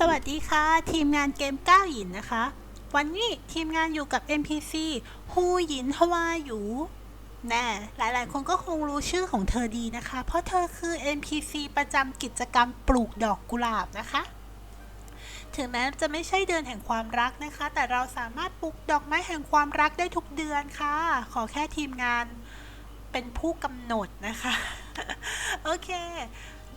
สวัสดีค่ะ ทีมงานเกมก้าวหยินนะคะ วันนี้ทีมงานอยู่กับ NPC ฮูหยินฮวาหยูแน่หลายๆ คนก็คงรู้ชื่อของเธอดีนะคะ เพราะเธอคือ NPC ประจำกิจกรรมปลูกดอกกุหลาบนะคะ ถึงแม้จะไม่ใช่เดือนแห่งความรักนะคะ แต่เราสามารถปลูกดอกไม้แห่งความรักได้ทุกเดือนค่ะ ขอแค่ทีมงานเป็นผู้กำหนดนะคะ โอเค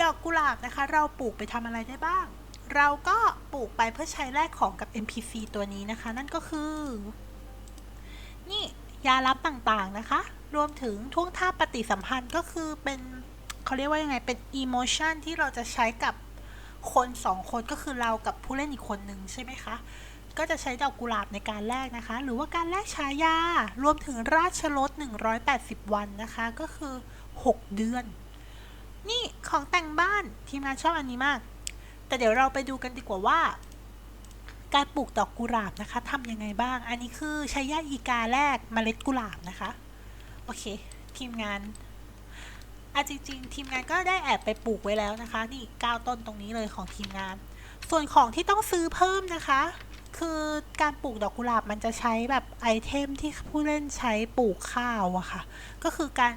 ดอกกุหลาบนะคะ เราปลูกไปทำอะไรได้บ้าง เราก็ปลูกไปเพื่อใช้แลกของกับ NPC ตัวนี้นะคะ นั่นก็คือ นี่ยาลับต่างๆนะคะ รวมถึงท่วงท่าปฏิสัมพันธ์ก็คือเป็นเขาเรียกว่ายังไง เป็น emotion ที่เราจะใช้กับคนสองคนก็คือเรากับผู้เล่นอีกคนหนึ่งใช่ไหมคะ ก็จะใช้ดอกกุหลาบในการแลกนะคะ หรือว่าการแลกฉายา รวมถึงราชรถ180 วันนะคะ ก็คือ 6 เดือน นี่ของแต่งบ้านทีมงานชอบอันนี้มาก แต่เดี๋ยวเราไปดูกันดีกว่าว่า การปลูกดอกกุหลาบนะคะทำยังไงบ้าง อันนี้คือใช้หญ้าอีกาแรกเมล็ดกุหลาบนะคะ โอเค ทีมงานอะจริงๆ ทีมงานก็ได้แอบไปปลูกไว้แล้วนะคะ นี่ก้9ต้นตรงนี้เลยของทีมงาน ส่วนของที่ต้องซื้อเพิ่มนะคะ คือการปลูกดอกกุหลาบมันจะใช้แบบไอเทมที่ผู้เล่นใช้ปลูกข้าวอะค่ะ ก็คือการ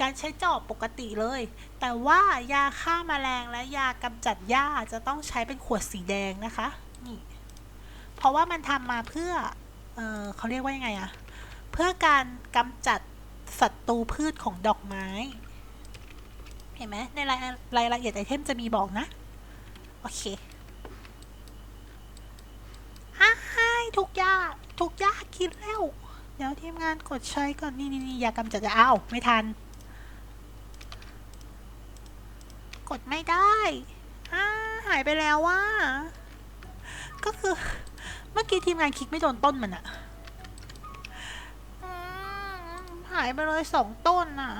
การใช้จอบปกติเลย แต่ว่ายาฆ่าแมลงและยากำจัดหญ้าจะต้องใช้เป็นขวดสีแดงนะคะนี่เพราะว่ามันทำมาเพื่อเออเขาเรียกว่ายังไงอะเพื่อการกำจัดศัตรูพืชของดอกไม้ เห็นไหมในรายรายละเอียดไอเทมจะมีบอกนะ โอเคฮ่ายทุกยาทุกยากินแล้ว เดี๋ยวทีมงานกดใช้ก่อนนี่นี่นี่ยากำจัดจะอ้าวไม่ทัน กดไม่ได้อาหายไปแล้วว่า ก็คือ เมื่อกี้ทีมงานคลิกไม่โดนต้นมันอะอหายไปเลยสองต้นนะ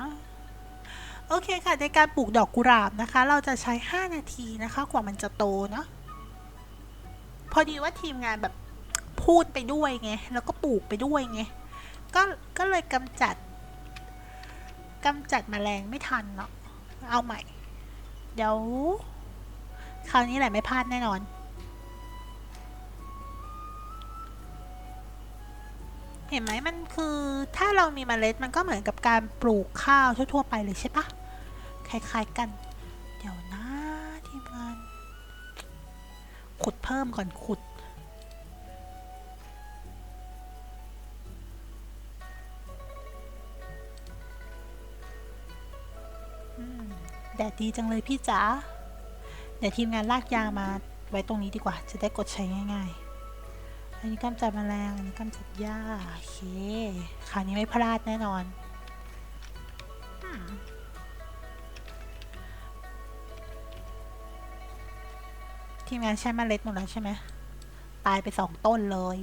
โอเคค่ะ ในการปลูกดอกกุหลาบนะคะ เราจะใช้ 5 นาทีนะคะ กว่ามันจะโตเนาะพอดีว่าทีมงานแบบพูดไปด้วยไง แล้วก็ปลูกไปด้วยไง ก็ก็เลยกำจัดกำจัดแมลงไม่ทันเนาะเอาใหม่ เดี๋ยว คราวนี้แหละไม่พลาดแน่นอน เห็นไหมมันคือถ้าเรามีเมล็ดมันก็เหมือนกับการปลูกข้าวทั่ว ๆ ไปเลยใช่ปะคล้ายๆกัน เดี๋ยวนะทีมงาน ขุดเพิ่มก่อนขุด แดดดีจังเลยพี่จ๋า เดี๋ยวทีมงานลากยามาไว้ตรงนี้ดีกว่า จะได้กดใช้ง่าย ๆ อันนี้กำจัดแมลง อันนี้กำจัดหญ้า โอเค คราวนี้ไม่พลาดแน่นอนทีมงานใช้มเมล็ดหมดแล้วใช่ไหม ตายไปสองต้นเลย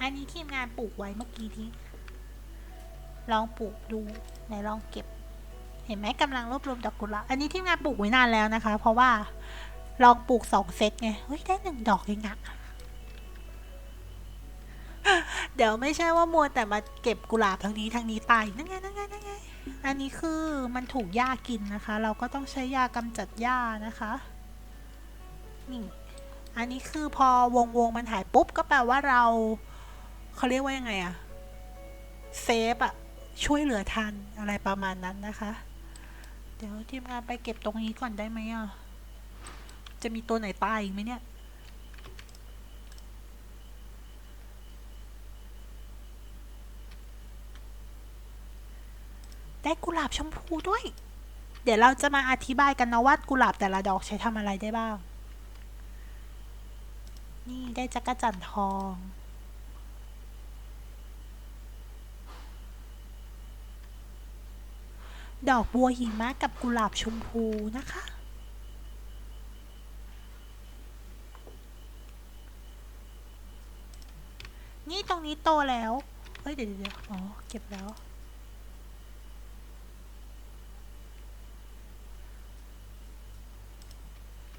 อันนี้ทีมงานปลูกไว้เมื่อกี้ที่ ลองปลูกดูไหนลองเก็บ เห็นไหมกำลังรวบรวมดอกกุหลาบอันนี้ทีมงานปลูกไว้นานแล้วนะคะ เพราะว่าลองปลูกสองเซตไงเฮ้ยได้หนึ่งดอกเองอะเดี๋ยวไม่ใช่ว่ามัวแต่มาเก็บกุหลาบทางนี้ทางนี้ตายนั่นไงนั่นไงนั่นไงอันนี้คือมันถูกหญ้ากินนะคะ เราก็ต้องใช้ยากำจัดหญ้านะคะนี่อันนี้คือพอวงวงมันหายปุ๊บก็แปลว่าเราเขาเรียกว่ายังไงอะเซฟอะ ช่วยเหลือทันอะไรประมาณนั้นนะคะ เดี๋ยวทีมงานไปเก็บตรงนี้ก่อนได้ไหมอะ จะมีตัวไหนตายอีกไหมเนี่ยได้กุหลาบชมพูด้วย เดี๋ยวเราจะมาอธิบายกันนะว่ากุหลาบแต่ละดอกใช้ทำอะไรได้บ้าง นี่ได้จักรจั่นทอง ดอกบัวหิมะกับกุหลาบชมพูนะคะ นี่ตรงนี้โตแล้ว เฮ้ย เดี๋ยวเดี๋ยวอ๋อ เก็บแล้ว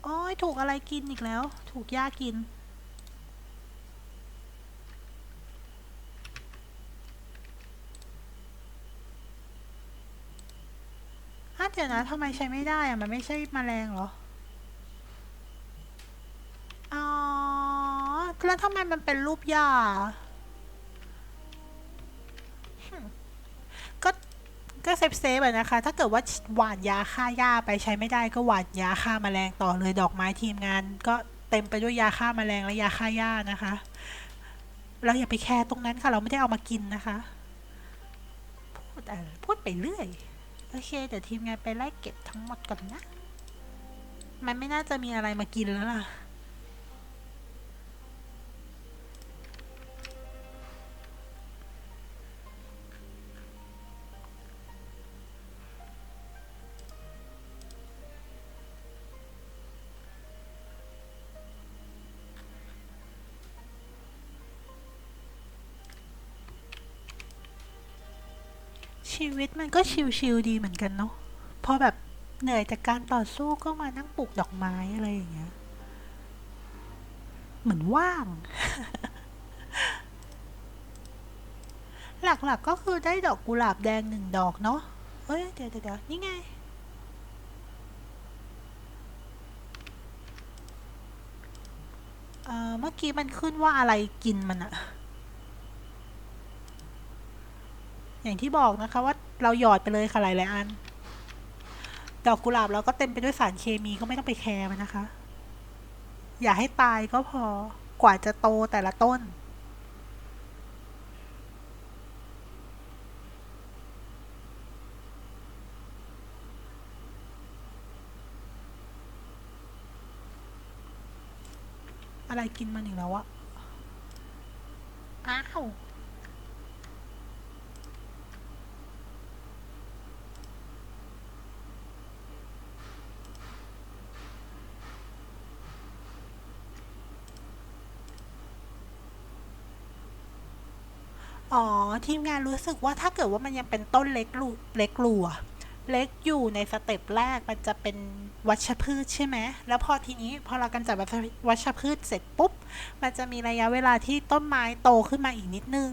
โอ้ยถูกอะไรกินอีกแล้ว ถูกหญ้ากิน เดี๋ยวนะทำไมใช้ไม่ได้อะมันไม่ใช่แมลงเหรอ อ๋อ แล้วทำไมมันเป็นรูปหญ้าก็ก็เซฟเซฟอะนะคะ ถ้าเกิดว่าหว่านยาฆ่าหญ้าไปใช้ไม่ได้ก็หว่านยาฆ่าแมลงต่อเลยดอกไม้ทีมงาน ก็เต็มไปด้วยยาฆ่าแมลงและยาฆ่าหญ้านะคะเราอย่าไปแคร์ตรงนั้นค่ะ เราไม่ได้เอามากินนะคะ พูดอะไรพูดไปเรื่อย โอเค เดี๋ยวทีมงานไปไล่เก็บทั้งหมดก่อนนะ มันไม่น่าจะมีอะไรมากินแล้วล่ะ ชีวิตมันก็ชิลๆดีเหมือนกันเนาะพอแบบเหนื่อยจากการต่อสู้ก็มานั่งปลูกดอกไม้อะไรอย่างเงี้ย เหมือนว่าง หลักๆก็คือได้ดอกกุหลาบแดงหนึ่งดอกเนาะเอ้ยเดี๋ยวเดี๋ยวเดี๋ยวนี่ไงเมื่อกี้มันขึ้นว่าอะไรกินมันอะ อย่างที่บอกนะคะว่าเราหยอดไปเลยค่ะหลายๆอัน ดอกกุหลาบเราก็เต็มไปด้วยสารเคมีก็ไม่ต้องไปแคร์มันนะคะ อย่าให้ตายก็พอกว่าจะโตแต่ละต้นอะไรกินมันอีกแล้วอะอ้าว อ๋อ ทีมงานรู้สึกว่าถ้าเกิดว่ามันยังเป็นต้นเล็กลูเล็กลูอะเล็กอยู่ในสเต็ปแรกมันจะเป็นวัชพืชใช่ไหม แล้วพอทีนี้พอเรากำจัดวัชพืชเสร็จปุ๊บ มันจะมีระยะเวลาที่ต้นไม้โตขึ้นมาอีกนิดนึง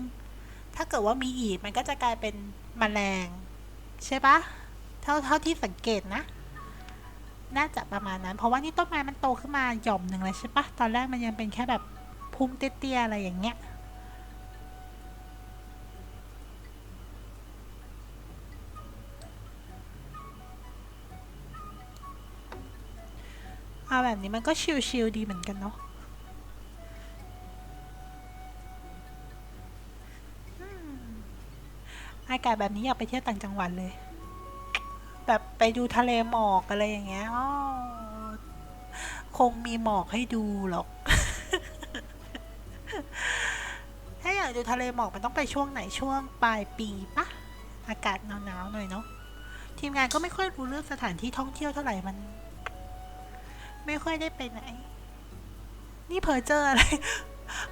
ถ้าเกิดว่ามีอีกมันก็จะกลายเป็นแมลง ใช่ปะเท่าเท่าที่สังเกตนะ น่าจะประมาณนั้น เพราะว่านี่ต้นไม้มันโตขึ้นมาหย่อมหนึ่งเลยใช่ปะตอนแรกมันยังเป็นแค่แบบพุ่มเตี้ยๆอะไรอย่างเงี้ย อาแบบนี้มันก็ชิลๆดีเหมือนกันเนาะอากาศแบบนี้อยากไปเที่ยวต่างจังหวัดเลย แบบไปดูทะเลหมอกอะไรอย่างเงี้ยอ้อคงมีหมอกให้ดูหรอก ถ้าอยากดูทะเลหมอกมันต้องไปช่วงไหนช่วงปลายปีปะอากาศหนาวๆหน่อยเนาะทีมงานก็ไม่ค่อยรู้เรื่องสถานที่ท่องเที่ยวเท่าไหร่มัน ไม่ค่อยได้ไปไหน นี่เพอเจออะไร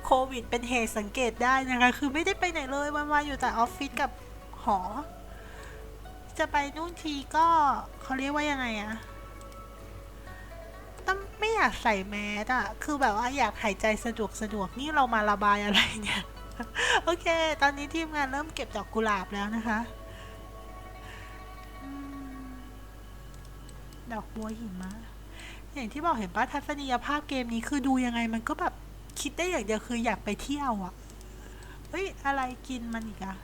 โควิดเป็นเหตุสังเกตได้นะคะ คือไม่ได้ไปไหนเลยวันๆอยู่แต่ออฟฟิศกับหอ จะไปนู่นทีก็เขาเรียกว่ายังไงอะต้องไม่อยากใส่แมสอะคือแบบว่าอยากหายใจสะดวกสะดวกนี่เรามาระบายอะไรเนี่ย โอเค ตอนนี้ทีมงานเริ่มเก็บดอกกุหลาบแล้วนะคะดอกบัวหิมะ อย่างที่บอกเห็นป้าทัศนียภาพเกมนี้คือดูยังไงมันก็แบบคิดได้อย่างเดียวคืออยากไปเที่ยวอะเฮ้ย อะไรกินมันอีกอะ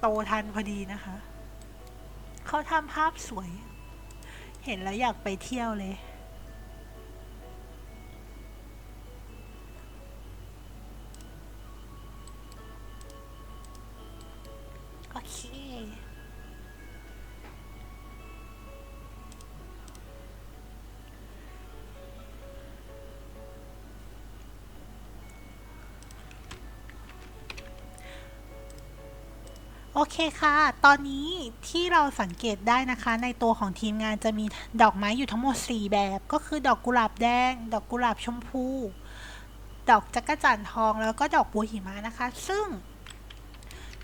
โตทันพอดีนะคะ เขาทำภาพสวย เห็นแล้วอยากไปเที่ยวเลย โอเคค่ะ ตอนนี้ที่เราสังเกตได้นะคะ ในตัวของทีมงานจะมีดอกไม้อยู่ทั้งหมด 4 แบบ ก็คือดอกกุหลาบแดง ดอกกุหลาบชมพู ดอกจักรจั่นทอง แล้วก็ดอกบัวหิมะนะคะ ซึ่ง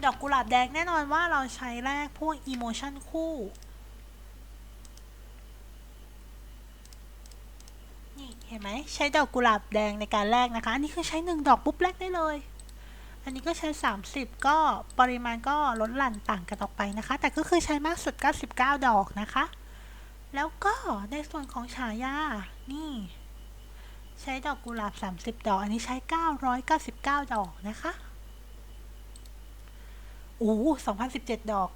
ดอกกุหลาบแดงแน่นอนว่าเราใช้แรกพวกอีโมชันคู่นี่เห็นไหมใช้ดอกกุหลาบแดงในการแรกนะคะ อันนี้คือใช้หนึ่งดอกปุ๊บแรกได้เลย อันนี้ก็ใช้ 30 ก็ปริมาณก็ลดหลั่นต่างกันออกไปนะคะ แต่ก็คือใช้มากสุด 99 ดอกนะคะ แล้วก็ในส่วนของฉายา นี่ ใช้ดอกกุหลาบ 30 ดอก อันนี้ใช้ 999 ดอกนะคะโอ้2017 ดอก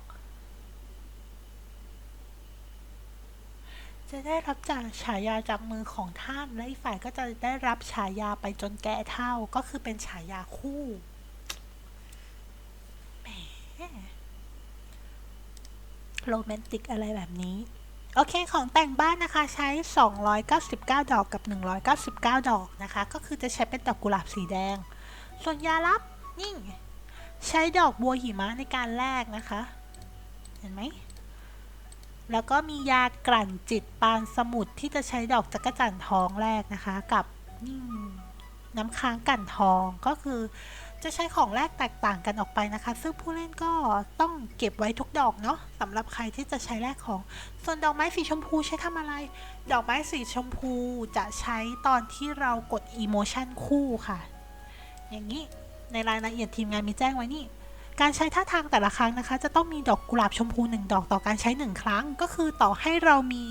จะได้รับจากฉายาจากมือของท่าน และอีกฝ่ายก็จะได้รับฉายาไปจนแก่เท่า ก็คือเป็นฉายาคู่แหม โรแมนติกอะไรแบบนี้ โอเคของแต่งบ้านนะคะใช้ 299 ดอกกับ 199 ดอกนะคะ ก็คือจะใช้เป็นดอกกุหลาบสีแดง ส่วนยาลับนี่ใช้ดอกบัวหิมะในการแลกนะคะ เห็นไหมแล้วก็มียากลั่นจิตปานสมุทรที่จะใช้ดอกจักรจั่นทองแรกนะคะ กับนี่น้ำค้างกั่นทองก็คือ จะใช้ของแรกแตกต่างกันออกไปนะคะ ซึ่งผู้เล่นก็ต้องเก็บไว้ทุกดอกเนาะสำหรับใครที่จะใช้แลกของ ส่วนดอกไม้สีชมพูใช้ทำอะไร ดอกไม้สีชมพูจะใช้ตอนที่เรากดอีโมชันคู่ค่ะ อย่างนี้ในรายละเอียดทีมงานมีแจ้งไว้นี่ การใช้ท่าทางแต่ละครั้งนะคะ จะต้องมีดอกกุหลาบชมพูหนึ่งดอกต่อการใช้หนึ่งครั้ง ก็คือต่อให้เรามี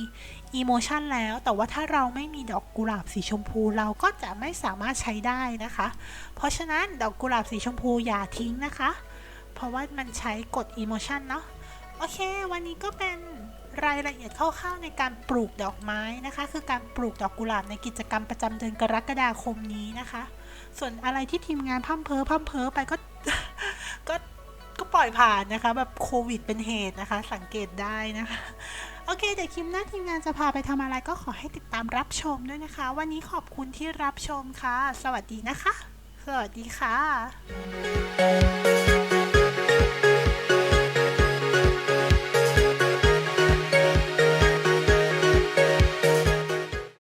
อีโมชันแล้ว แต่ว่าถ้าเราไม่มีดอกกุหลาบสีชมพู เราก็จะไม่สามารถใช้ได้นะคะ เพราะฉะนั้นดอกกุหลาบสีชมพูอย่าทิ้งนะคะ เพราะว่ามันใช้กดอีโมชันเนาะโอเค วันนี้ก็เป็นรายละเอียดคร่าวๆในการปลูกดอกไม้นะคะ คือการปลูกดอกกุหลาบในกิจกรรมประจำเดือนกรกฎาคมนี้นะคะ ส่วนอะไรที่ทีมงานพั่มเพอพั่มเพอไปก็ก็ ก็ปล่อยผ่านนะคะ แบบโควิดเป็นเหตุนะคะ สังเกตได้นะคะ โอเค เดี๋ยวคิมหน้าทีมงานจะพาไปทำอะไรก็ขอให้ติดตามรับชมด้วยนะคะ วันนี้ขอบคุณที่รับชมค่ะ สวัสดีนะคะ สวัสดีค่ะ